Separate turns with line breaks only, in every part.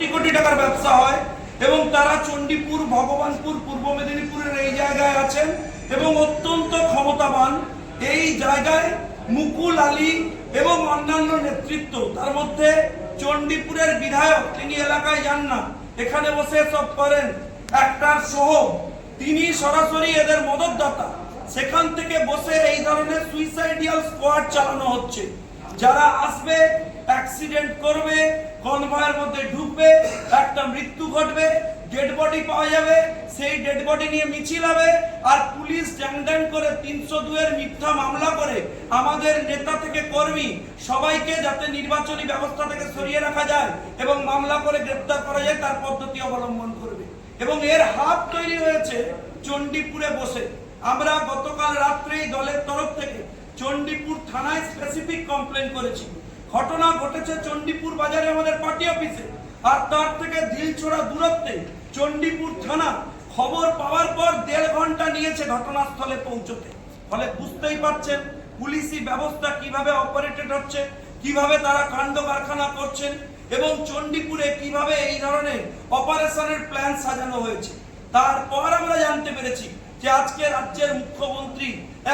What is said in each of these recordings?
কোটি টাকার ব্যবসা হয় এবং তারা চণ্ডীপুর, ভগবানপুর, পূর্ব মেদিনীপুরের এই জায়গায় আছেন এবং অত্যন্ত ক্ষমতাবান। এই জায়গায় মুকুল আলী এবং অন্যান্য নেতৃত্ব, তার মধ্যে চণ্ডীপুরের বিধায়ক, তিনি এলাকায় যান না, এখানে বসে সব করেন। একটার সহ তিনি সরাসরি এদের মদতদাতা। সেখান থেকে বসে এই ধরনের সুইসাইডিয়াল স্কোয়াড চালানো হচ্ছে। যারা আসবে অ্যাক্সিডেন্ট করবে কনভয়ের মধ্যে ঢুকবে, একটা মৃত্যু ঘটবে ডেড বডি পাওয়া যাবে, সেই ডেড বডি নিয়ে মিছিল হবে, আর পুলিশ জ্যাংড্যাং করে তিনশো দুয়ের মিথ্যা মামলা করে আমাদের নেতা থেকে কর্মী সবাইকে যাতে নির্বাচনী ব্যবস্থা থেকে সরিয়ে রাখা যায় এবং মামলা করে গ্রেপ্তার করা যায়, তার পদ্ধতি অবলম্বন করবে। এবং এর হাত তৈরি হয়েছে চণ্ডীপুরে বসে। আমরা গতকাল রাত্রেই দলের তরফ থেকে চণ্ডীপুর থানায় স্পেসিফিক কমপ্লেন করেছি। ঘটনা ঘটেছে চণ্ডীপুর বাজারে আমাদের পার্টি অফিসে। আর তার থেকে দিল দিলছোড়া দূরত্বে চণ্ডীপুর থানা খবর পাওয়ার পর দেড় ঘণ্টা নিয়েছে ঘটনাস্থলে পৌঁছতে। ফলে বুঝতেই পারছেন পুলিশি ব্যবস্থা কীভাবে অপারেটেড হচ্ছে, কীভাবে তারা কাণ্ড কারখানা করছেন এবং চণ্ডীপুরে কীভাবে এই ধরনের অপারেশনের প্ল্যান সাজানো হয়েছে। তারপর আমরা জানতে পেরেছি যে আজকে রাজ্যের মুখ্যমন্ত্রী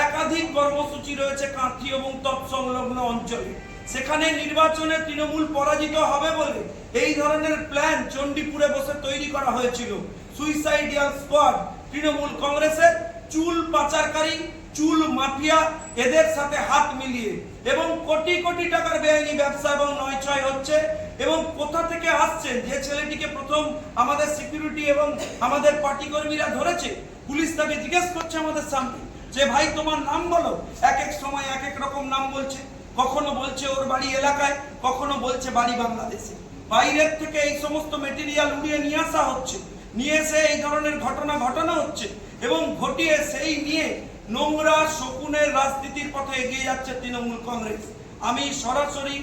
একাধিক কর্মসূচি রয়েছে কাঁথি এবং তৎসংলগ্ন অঞ্চলে। সেখানে নির্বাচনে তৃণমূল পরাজিত হবে বলে এই ধরনের প্ল্যান চণ্ডীপুরে বসে তৈরি করা হয়েছিল। সুইসাইডিয়াল স্কোয়াড তৃণমূল কংগ্রেসের চুল পাচারকারী, চুল মাফিয়া, এদের সাথে হাত মিলিয়ে। এবং কোটি কোটি টাকার বেআইনি ব্যবসা এবং নয় ছয় হচ্ছে। এবং কোথা থেকে আসছেন যে ছেলেটিকে প্রথম আমাদের সিকিউরিটি এবং আমাদের পার্টি কর্মীরা ধরেছে, পুলিশ তাকে জিজ্ঞেস করছে আমাদের সামনে যে, ভাই, তোমার নাম বলো। এক এক সময় এক এক রকম নাম বলছে। কখনো বলছে ওর বাড়ি এলাকায়, কখনো বলছে বাড়ি বাংলাদেশে। বাইরের থেকে এই সমস্ত মেটেরিয়াল উড়িয়ে নিয়ে আসা হচ্ছে, নিয়ে এসে এই ধরনের ঘটনা ঘটানো হচ্ছে এবং ঘটিয়ে সেই নিয়ে নোংরা শকুনের রাজনীতির পথে এগিয়ে যাচ্ছে তৃণমূল কংগ্রেস। আমি সরাসরি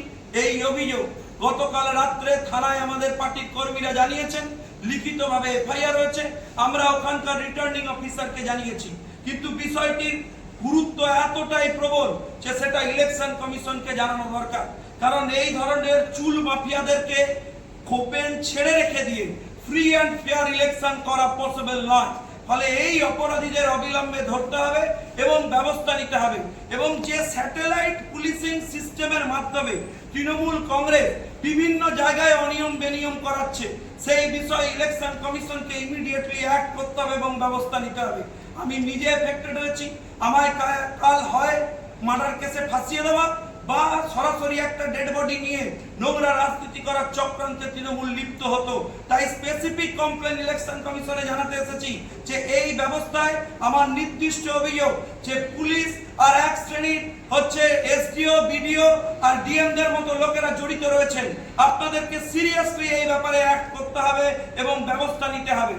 এই অভিযোগ গতকাল রাত্রে থানায় আমাদের পার্টির কর্মীরা জানিয়েছেন, লিখিতভাবে এফআইআর হয়েছে। আমরা ওখানকার রিটার্নিং অফিসারকে জানিয়েছি। কিন্তু বিষয়টির গুরুত্ব এতটাই প্রবল যে সেটা ইলেকশন কমিশনকে জানানো দরকার। কারণ এই ধরনের চুল মাফিয়াদেরকে খোপেন ছেড়ে রেখে দিয়ে ফ্রি অ্যান্ড ফেয়ার ইলেকশন করা পসিবল নয়। ফলে এই অপরাধীদের অবিলম্বে ধরতে হবে এবং ব্যবস্থা নিতে হবে। এবং যে স্যাটেলাইট পুলিশিং সিস্টেমের মাধ্যমে তৃণমূল কংগ্রেস বিভিন্ন জায়গায় অনিয়ম বেনিয়ম করাচ্ছে, সেই বিষয়ে ইলেকশন কমিশনকে ইমিডিয়েটলি অ্যাক্ট করতে হবে এবং ব্যবস্থা নিতে হবে। আমি নিজে এফেক্টেড হয়েছি। আমায় কাল হয় মার্ডার কেসে ফাঁসিয়ে দেওয়া। বা সরাসরি একটা ডেড বডি নিয়ে নোংরা রাজনীতি করার চক্রান্তে তৃণমূল লিপ্ত হতো। তাই স্পেসিফিক কমপ্লেন ইলেকশন কমিশনে জানাতে এসেছি যে এই ব্যবস্থায় আমার নির্দিষ্ট অভিযোগ যে পুলিশ আর এক শ্রেণির হচ্ছে এসডিও, বিডিও আর ডিএমদের মতো লোকেরা জড়িত রয়েছেন। আপনাদেরকে সিরিয়াসলি এই ব্যাপারে অ্যাক্ট করতে হবে এবং ব্যবস্থা নিতে হবে।